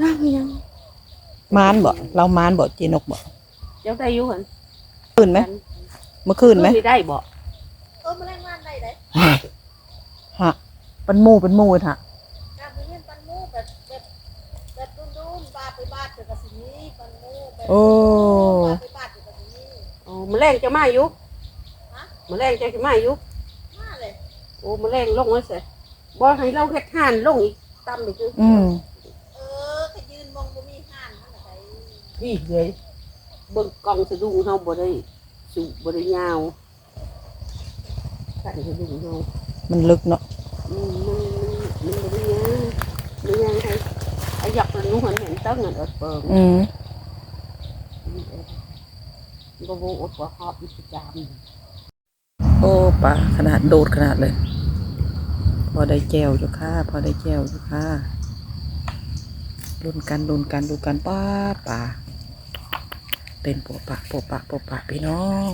อ้าวยังมานบ่เรามานบ่เจนกบ่เจ้าได้อยู่หั่นคืนไหมเมื่อคืนไหมสิได้บ่เออมาแรงงานได้เลยฮะเป็นหมู่เป็นหมู่ฮะการไปเรียนปันหมูแบบแบบแบบดุนดุนบาไปบาดเจอกับสิ่งนี้ปันหมูแบบโอ้บาไปบาดเจอกับสิ่งนี้อ๋อแมลงจะมาอยู่ฮะแมลงจะมาอยู่มาเลยโอ้แมลงลงไว้เสียบ่ให้เราเฮ็ดห่านลงอีกต่ำอีกคืออืม เออขยืนมองบ่มีห่านนั่นแหละไป พี่เลยเบิ่งกล้องสะดุ้งเฮาบ่ได้สูบบ่ได้ยาวสั่นสะดุ้งเฮามันลึกเนาะอืมมันมันมันบ่ได้ยาวมันยังให้ไอ้หยักมันหนูเห็นเห็นตั้งอันเอดเปิงอืมบ่บ่อดบ่ฮอบอีกประจามโอ้ปลาขนาดโดดขนาดเลย พอได้แจวอยู่ค่ะ พอได้แจวอยู่ค่ะลุนกันลุนกันดูกันป้าป่า เป็นโปะปะโปะปะโปะปะพี่น้อง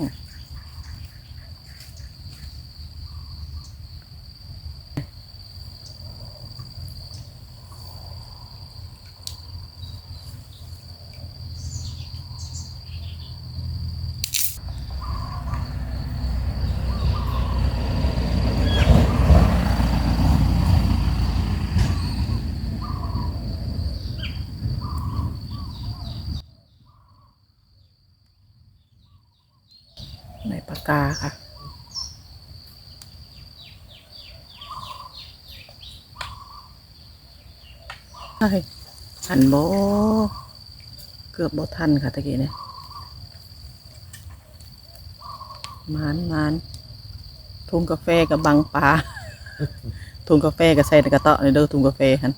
ในปากกาค่ะใช่ทันโบเกือบโบทันค่ะตะกี้เนี่ยมานมานทุงกาแฟกับบังปลา ทุงกาแฟกับใส่ในกระเตาะในเด้อทุงกาแฟหัน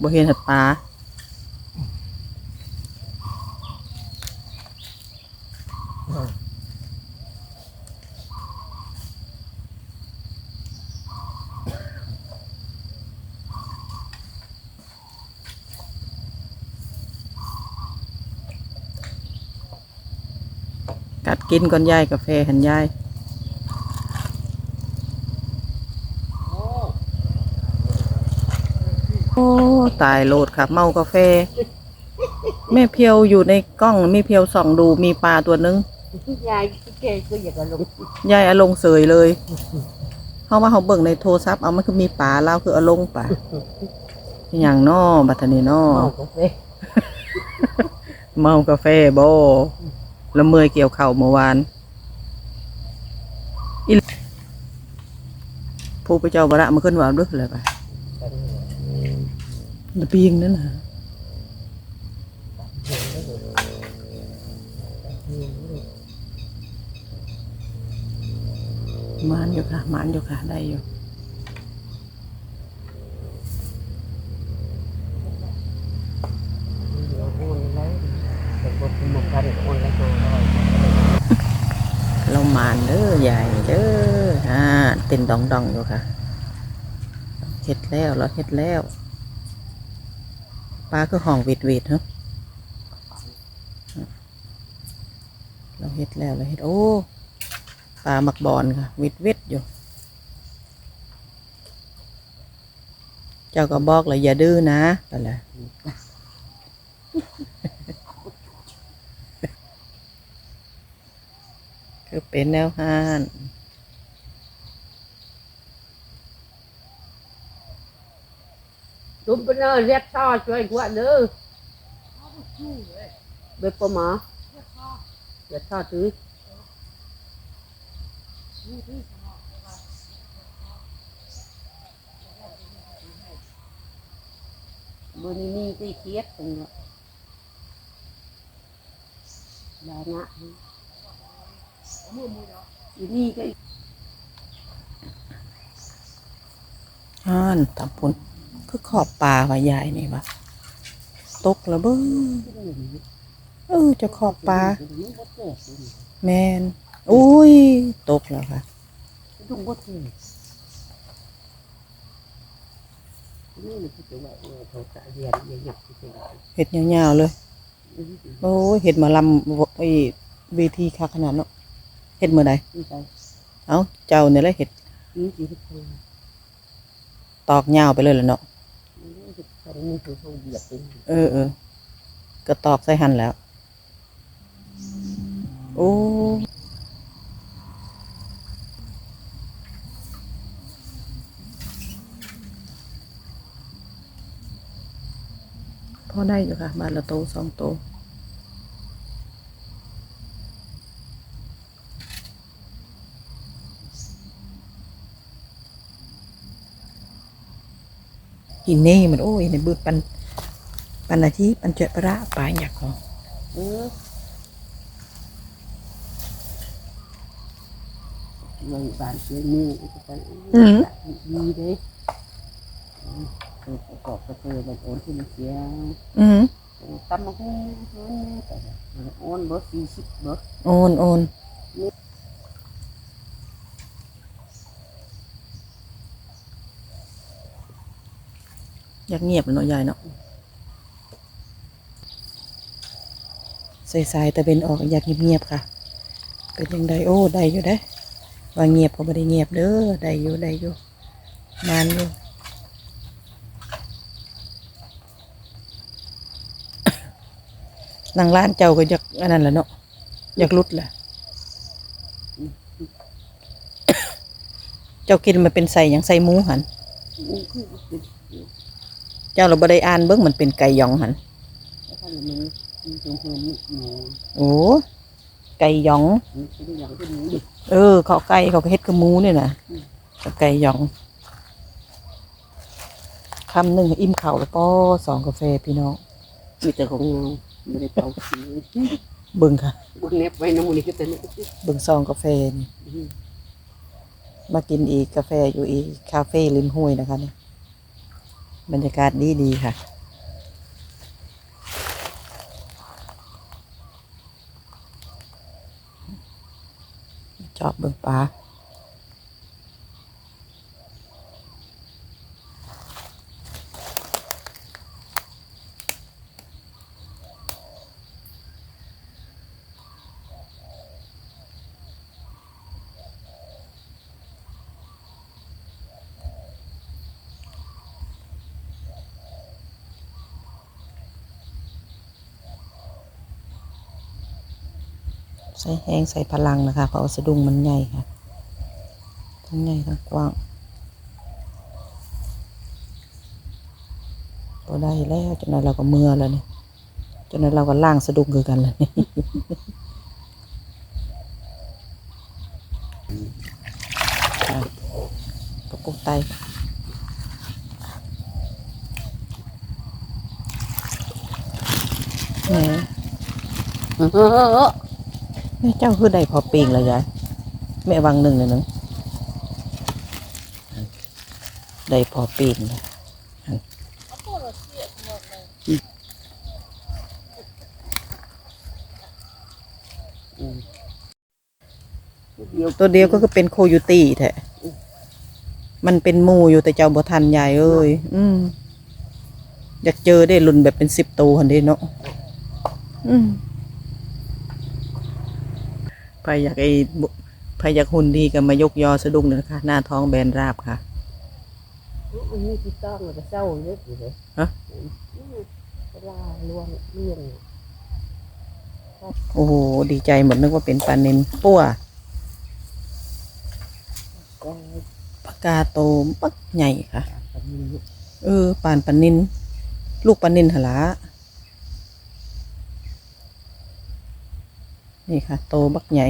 บ่เห็นหัดปลา กัดกินก่อนยายกาแฟหันยายโอ้ตายโหลดค่ะ เมากาแฟ แม่เพียวอยู่ในกล้องมีเพียวส่องดูมีปลาตัวนึง ยายแกก็อยากจะลงยายเอาลงเสยเลยเขามาเขาเบิ่งในโทรศัพท์เอามันคือมีปลาแล้วคือเอาลงปลาอหย่างนอบัตรนี้นอเมากาแฟ เมากาแฟบ่ ละเมอยเกี่ยวเข่าเมื่อวานอีผู้ไปเจ้าบระมาขึ้นว่าด้วยเลยไประเบียงนั่นน่ะมานอยู่ค่ะมานอยู่ค่ะได้อยู่ เดี๋ยวโอนแล้วเดี๋ยวบ่คุมกันโอนแล้วมาร้อย เรามานเด้อใหญ่เด้ออ่าเต้นดองดองอยู่ค่ะเฮ็ดแล้วเราเฮ็ดแล้วปลาคือห้องวิดวิดเนาะเราเฮ็ดแล้วเราเฮ็ดโอ้ปลาหมักบอนค่ะวิดวิดอยู่ เจ้าก็บอกเลยอย่าดื้อนะไปเลย คือเป็นแนวห้านตุ้มไปเนอเรียกต่อช่วยกว่าเด้อเบ็ดปลาหมาเรียกต่อถือบันนี้ก็เครียดตรงนี้ได้นะ อีนี่ก็ห้านตับพุนคือขอบปลาว่าใหญ่นี่วะตกแล้วเบ้อเออจะขอบปลาแมนอุ้ย ตกแล้วค่ะเออเขาจะเรียเห็ดยาวๆเลย โอ้ยเห็ดมาลำไอ้เวทีคักขนาดเนาะ เห็ดเมื่อใดนี่ไปเอ้าเจ้าเนี่ยแหละเห็ดนี่สิทุกคนตอกยาวไปเลยแหละเนาะนี่สิตอนนี้คือเขาเหยียบเป็นเออเออก็ตอกใส่หันแล้ว โอ้พอได้อยู่ค่ะบาทละโตสองโต กินเน่มันโอ้ยในบืดปันปันอาทิปันเจาะประปลาอยากของเออบ้านเสียมือไปดีเลยประกอบกระเตือแบบโอนที่มันเสียอืมตั้มมาหุ้นแต่โอนเบอร์สี่สิบเบอร์โอนโอน อยากเงียบเนาะยายเนาะใส่ๆแต่เป็นออกอยากเงียบๆค่ะ เป็นยังไงโอ้ได้อยู่ได้อว่าเงียบก็ไม่ได้เงียบเด้อได้อยู่ได้อยู่นานอยู่นางร้านเจ้าก็อยากอันนั้นแหละเนาะอยากลุดแหละเจ้ากินมันเป็นใส่หยังใส่หมูหัน เจ้าเราบ่ได้อ่านเบิ่งมันเป็นไก่หยองหันแล้วท่านมันมันจงเพิ่มหมูโอ้ไก่หยองมันเป็นอย่างที่หมูดิเออเขาไก่เขาก็เฮ็ดกับหมูเนี่ยนะกับไก่หยองคำหนึ่งอิ่มเข่าวแล้วก็สองกาแฟพี่น้องมีแต่ของเราไม่ได้เป่าสีเบิ่งค่ะ บนเน็บไว้น้ำมันนี่ก็แต่นี่เบิ่งซองกาแฟนี่มากินอีกกาแฟอยู่อีกคาเฟ่ริมห้วยนะคะเนี่ย บรรยากาศดีดีค่ะ จอบเบิ่งปลา ใส่แห้งใส่พลังนะคะ เพราะว่าสะดุ้งมันใหญ่ค่ะ ทั้งใหญ่ทั้งกว้างพอได้แล้วจนนั้นเราก็เมื่อแล้วเนี่ยจนนั้นเราก็ล่างสะดุ้งคือกันแล้วนี่ค่ะกระปุกไตแหมเออ แม่เจ้าคือได้พอปีงเลยยายแม่วังหนึ่งเลยนึงได้พอปีงเลยตัวเดียวก็คือเป็นโคโยูตี้แท้มันเป็นมูอยู่แต่เจ้าบ่ทันยายเอ้ย อืมอยากเจอได้รุ่นแบบเป็นสิบตัวหันเด้เนาะ อืม ใครอยากไอ้บุใครอยากหุ่นดีก็มายกยอสะดุ้งนะคะ หน้าท้องแบนราบค่ะมันนี่ที่ต้องมันก็เศร้าเยอะอยู่เลยฮะเวลาลวงเลี้ยงโอ้โห ดีใจหมดนึกว่าเป็นปลาเนนปั้วก็ปากกาโตปักใหญ่ค่ะตอนนี้เออปานปลานิน ลูกปลานินหนละ นี่ค่ะ โตบักใหญ่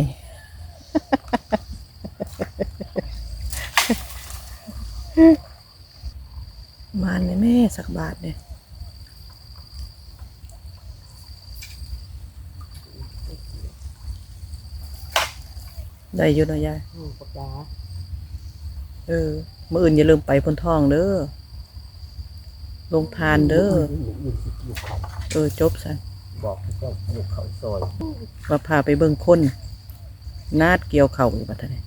มาเลยแม่สักบาทเนี่ยได้อยู่เนาะยายห้องปากกาเออมื่ออื่นอย่าลืมไปพ้นท้องเด้อลงทานเด้ออยู่สิอยู่เขาเออ จบสัน บอกให้เจ้าอยู่เขาซอย ว่าพาไปเบิ่งคนนาดเกี่ยวเข่าอยู่บัดนี้